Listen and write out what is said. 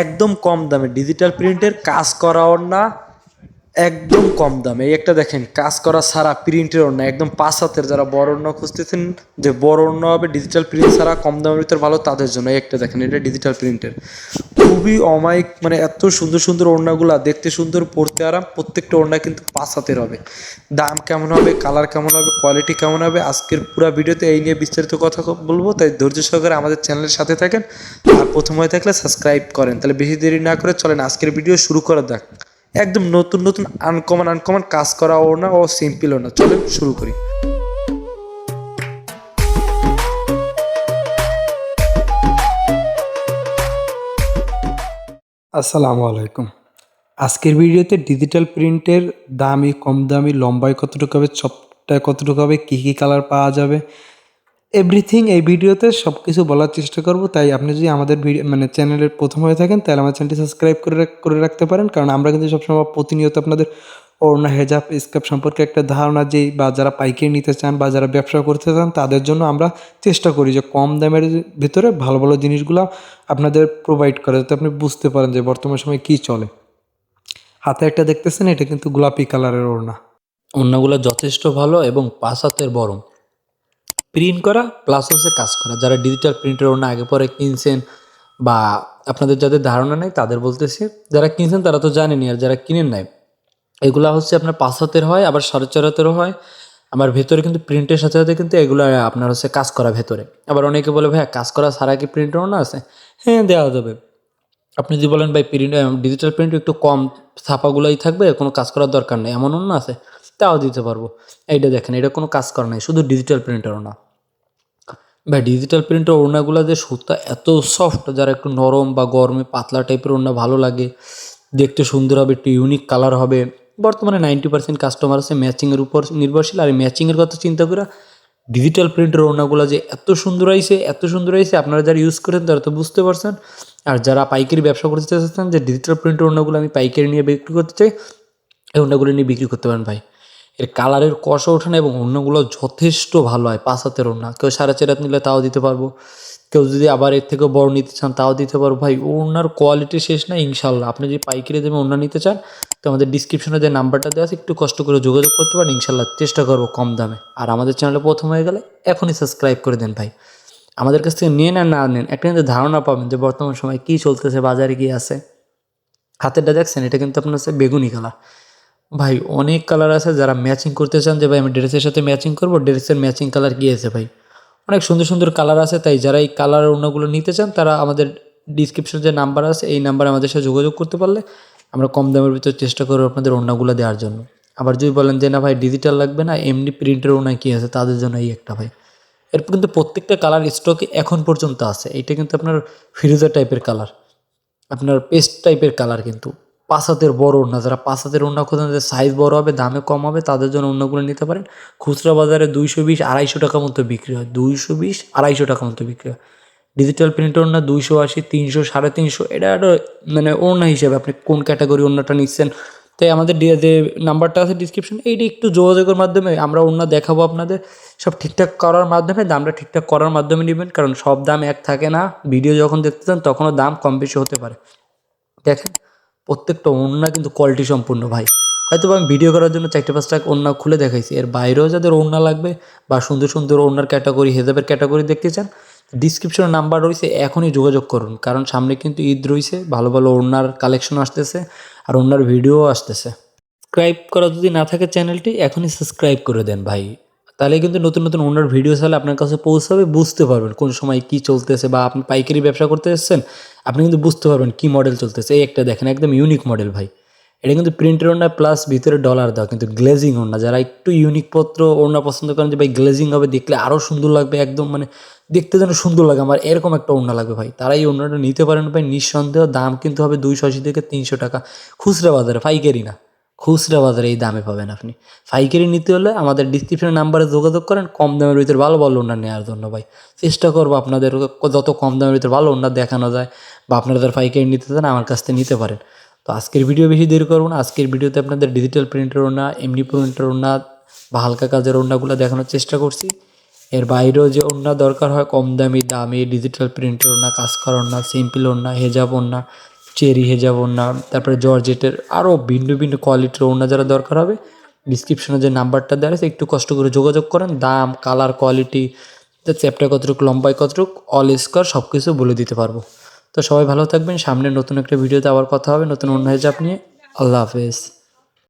একদম কম দামে। ডিজিটাল প্রিন্টের কাজ করাও ওড়না একদম কম দামে। এই একটা দেখেন, কাজ করা ছাড়া প্রিন্টের ওড়না একদম পাঁচ হাতের যারা বড় ওড়না খুঁজতেছেন, যে বড় ওড়না হবে ডিজিটাল প্রিন্ট ছাড়া কম দামের ভিতর ভালো, তাদের জন্য এই একটা দেখেন, এটা ডিজিটাল প্রিন্টের খুবই অমায়িক মানে এত সুন্দর সুন্দর ওড়নাগুলা, দেখতে সুন্দর, পড়তে আরাম, প্রত্যেকটা ওড়না কিন্তু পাঁচ হাতের হবে। দাম কেমন হবে কালার কেমন হবে কোয়ালিটি কেমন হবে, আজকের পুরো ভিডিওতে এই নিয়ে বিস্তারিত কথা বলব, তাই ধৈর্য সহকারে আমাদের চ্যানেলের সাথে থাকেন। আর প্রথম হয়ে থাকলে সাবস্ক্রাইব করেন, তাহলে বেশি দেরি না করে চলেন আজকের ভিডিও শুরু করা যাক। একদম নতুন নতুন আনকমন আনকমন কাজ করা না, ও সিম্পল না। চলেন, শুরু করি। আসসালামু আলাইকুম। আজকের ভিডিওতে ডিজিটাল প্রিন্টের দামি, কম দামি, লম্বায় কতটুকু হবে সবটায় কতটুকু হবে, কী কী কালার পাওয়া যাবে এভরিথিং এই ভিডিওতে সব কিছু বলার চেষ্টা করব। তাই আপনি যদি আমাদের ভিডিও মানে চ্যানেলের প্রথম হয়ে থাকেন, তাহলে আমার চ্যানেলটি সাবস্ক্রাইব করে করে রাখতে পারেন। কারণ আমরা কিন্তু সবসময় প্রতিনিয়ত আপনাদের ওড়না হেজাব স্কাপ সম্পর্কে একটা ধারণা যেই বা যারা পাইকারি নিতে চান বা যারা ব্যবসা করতে চান, তাদের জন্য আমরা চেষ্টা করি যে কম দামের ভিতরে ভালো ভালো জিনিসগুলো আপনাদের প্রোভাইড করে, যাতে আপনি বুঝতে পারেন যে বর্তমান সময়ে কী চলে। হাতে একটা দেখতেছেন, এটা কিন্তু গোলাপি কালারের ওড়না ওড়নাগুলো যথেষ্ট ভালো এবং পাঁচ হাতের বরং। প্রিন্ট করা প্লাস হচ্ছে কাজ করা। যারা ডিজিটাল প্রিন্টের ওড়না আগে পরে কিনছেন বা আপনাদের যাদের ধারণা নেই, তাদের বলতেছি, যারা কিনছেন তারা তো জানেনি আর যারা কিনেন নাই, এগুলা হচ্ছে আপনার পাঁচ হাতের হয়, আবার সাড়ে চার হাতেরও হয়। আমার ভেতরে কিন্তু প্রিন্টের সাথে সাথে কিন্তু এগুলো, আপনার হচ্ছে কাজ করা ভেতরে। আবার অনেকে বলে ভাই কাজ করা ছাড়া কি প্রিন্টের ওড়না আছে? হ্যাঁ দেওয়া যাবে। আপনি যদি বলেন, ভাই প্রিন্ট ডিজিটাল প্রিন্ট একটু কম, ছাপাগুলোই থাকবে, কোনো কাজ করার দরকার নেই, এমন অন্য আছে? তাও দিতে পারব। এইটা দেখেন, এটা কোনো কাজ করা নাই, শুধু ডিজিটাল প্রিন্টার ওনা ভাই ডিজিটাল প্রিন্টের ওড়নাগুলো যে সুতা এত সফট যারা একটু নরম বা গরমে পাতলা টাইপের ওড়না ভালো লাগে, দেখতে সুন্দর হবে, একটু ইউনিক কালার হবে। বর্তমানে নাইনটি পার্সেন্ট কাস্টমার আছে ম্যাচিংয়ের উপর নির্ভরশীল। আর ম্যাচিংয়ের কথা চিন্তা করে ডিজিটাল প্রিন্টের ওড়নাগুলো যে এত সুন্দর আইছে, এত সুন্দর আইছে, আপনারা যারা ইউজ করেন তারা তো বুঝতে পারছেন। আর যারা পাইকারি ব্যবসা করতে চাচ্ছেন যে ডিজিটাল প্রিন্টের ওড়নাগুলো আমি পাইকারি নিয়ে বিক্রি করতে চাই, এই ওড়নাগুলো নিয়ে বিক্রি করতে পারেন ভাই। এর কালারের কষা ওঠে না এবং অন্যগুলো যথেষ্ট ভালো হয়, পাঁচ হাতের ওড়না। কেউ সাড়ে চার হাত নিলে তাও দিতে পারব। কেউ যদি আবার এর থেকেও বড় নিতে চান তাও দিতে পারব। ভাই, ওড়নার কোয়ালিটি শেষ না ইনশাল্লাহ আপনি যদি পাইকারি দামে ওড়না নিতে চান, তো আমাদের ডিসক্রিপশনে যে নাম্বারটা দেওয়া আছে, একটু কষ্ট করে যোগাযোগ করতে পারেন। ইনশাল্লাহ চেষ্টা করব কম দামে। আর আমাদের চ্যানেলে প্রথম হয়ে গেলে এখনই সাবস্ক্রাইব করে দেন ভাই। আমাদের কাছ থেকে নিয়ে নেন, না নেন, একটা কিন্তু ধারণা পাবেন যে বর্তমান সময় কী চলতেছে, বাজারে কী আছে। হাতেরটা দেখছেন, এটা কিন্তু আপনার হচ্ছে বেগুনি কালার ভাই, অনেক কালার আছে যারা ম্যাচিং করতে চান যে, ভাই, আমি ড্রেসের সাথে ম্যাচিং করব ড্রেসের ম্যাচিং কালার কী আছে ভাই? অনেক সুন্দর সুন্দর কালার আছে, তাই যারা এই কালার অন্যগুলো নিতে চান, তারা আমাদের ডিসক্রিপশনে যে নাম্বার আছে, এই নাম্বারে আমাদের সাথে যোগাযোগ করতে পারলে আমরা কম দামের ভিতর চেষ্টা করব আপনাদের অন্যগুলো দেওয়ার জন্য। আবার যদি বলেন যে, না ভাই ডিজিটাল লাগবে না, এমনি প্রিন্টের ওনা কী আছে, তাদের জন্য এই একটা ভাই। এরপর কিন্তু প্রত্যেকটা কালার স্টকে এখন পর্যন্ত আছে এটা কিন্তু আপনার ফিরোজা টাইপের কালার আপনার পেস্ট টাইপের কালার কিন্তু। পাঁচ হাতের বড় ওড়না। যারা পাঁচ হাতের ওড়না খোঁজেন যে সাইজ বড় হবে, দামে কম হবে, তাদের জন্য অন্যগুলো নিতে পারেন। খুচরা বাজারে দুইশো বিশ, আড়াইশো টাকা মতো বিক্রি হয়। দুইশো বিশ, আড়াইশো টাকা মতো বিক্রি হয়। ডিজিটাল প্রিন্ট ওড়না দুইশো আশি, তিনশো, সাড়ে তিনশো, এটা একটা মানে ওড়না হিসেবে আপনি কোন ক্যাটাগরি ওড়নাটা নিচ্ছেন। তাই আমাদের যে নাম্বারটা আছে ডিসক্রিপশন এইটা একটু যোগাযোগের মাধ্যমে আমরা ওড়না দেখাবো আপনাদের। সব ঠিকঠাক করার মাধ্যমে, দামটা ঠিকঠাক করার মাধ্যমে নেবেন, কারণ সব দাম এক থাকে না। ভিডিও যখন দেখতে চান, তখনও দাম কম বেশি হতে পারে। দেখেন। প্রত্যেকটা ওড়না কিন্তু কোয়ালিটি সম্পূর্ণ ভাই। হয়তো আমি ভিডিও করার জন্য চারটে পাঁচটা ওড়না খুলে দেখাইছি। এর বাইরেও যাদের ওড়না লাগবে বা সুন্দর সুন্দর ওড়নার ক্যাটাগরি হেজাবের ক্যাটাগরি দেখতে চান ডিসক্রিপশনে নাম্বার রয়েছে, এখনই যোগাযোগ করুন। কারণ সামনে কিন্তু ঈদ রয়েছে, ভালো ভালো ওড়নার কালেকশন আসতেছে আর ওড়নার ভিডিও আসতেছে। সাবস্ক্রাইব করা যদি না থাকে চ্যানেলটি এখনই সাবস্ক্রাইব করে দেন ভাই। তাহলে কিন্তু নতুন নতুন ওনার ভিডিও চাইলে আপনার কাছে পৌঁছাবে, বুঝতে পারবেন কোন সময় কি চলতেছে বা আপনি পাইকারি ব্যবসা করতে এসেছেন, আপনি কিন্তু বুঝতে পারবেন কি মডেল চলতেছে। এই একটা দেখেন, একদম ইউনিক মডেল ভাই। এটা কিন্তু প্রিন্টের ওড়না প্লাস ভিতরে ডলার দেওয়া, কিন্তু গ্লেজিং ওড়না যারা একটু ইউনিক পত্র ওড়না পছন্দ করেন যে ভাই গ্লেজিং হবে, দেখলে আরও সুন্দর লাগবে, একদম মানে দেখতে যেন সুন্দর লাগে। আমার এরকম একটা ওড়না লাগবে ভাই। তারা এই ওড়নাটা নিতে পারেন ভাই, নিঃসন্দেহ দাম কিন্তু হবে দুইশো আশি থেকে তিনশো টাকা। খুচরা বাজারে, পাইকারি না। খুচরা বাজারে এই দামে পাবেন আপনি। পাইকারি নিতে হলে আমাদের ডিসক্রিপশনের নাম্বারে যোগাযোগ করেন, কম দামের ভিতরে ভালো ভালো ওনার নেওয়ার জন্য ভাই। চেষ্টা করব আপনাদের যত কম দামের ভিতরে ভালো ওনার দেখানো যায় বা আপনারা যারা পাইকারি নিতে চান, আমার কাছ থেকে নিতে পারেন। তো আজকের ভিডিও বেশি দেরি করব না। আজকের ভিডিওতে আপনাদের ডিজিটাল প্রিন্টের ওনা এমনি প্রিন্টের ওনা বা হালকা কাজের ওনাগুলো দেখানোর চেষ্টা করছি। এর বাইরেও যে ওড়না দরকার হয়, কম দামি দামি ডিজিটাল প্রিন্টের ওড়না কাজ করা ওড়না সিম্পল ওড়না হেজাব ওড়না চেরি, হেজাব ওড়না, তারপরে জর্জেটের আরও ভিন্ন ভিন্ন কোয়ালিটির ওড়না যারা দরকার হবে ডিসক্রিপশনে যে নাম্বারটা দেওয়া আছে, একটু কষ্ট করে যোগাযোগ করেন। দাম কালার কোয়ালিটি চ্যাপ্টার কতটুকু, লম্বায় কতটুকু অল স্কোয়ার সব কিছু বলে দিতে পারব। তো সবাই ভালো থাকবেন, সামনে নতুন একটা ভিডিওতে আবার কথা হবে, নতুন অন্য হেজাব নিয়ে। আল্লাহ হাফেজ।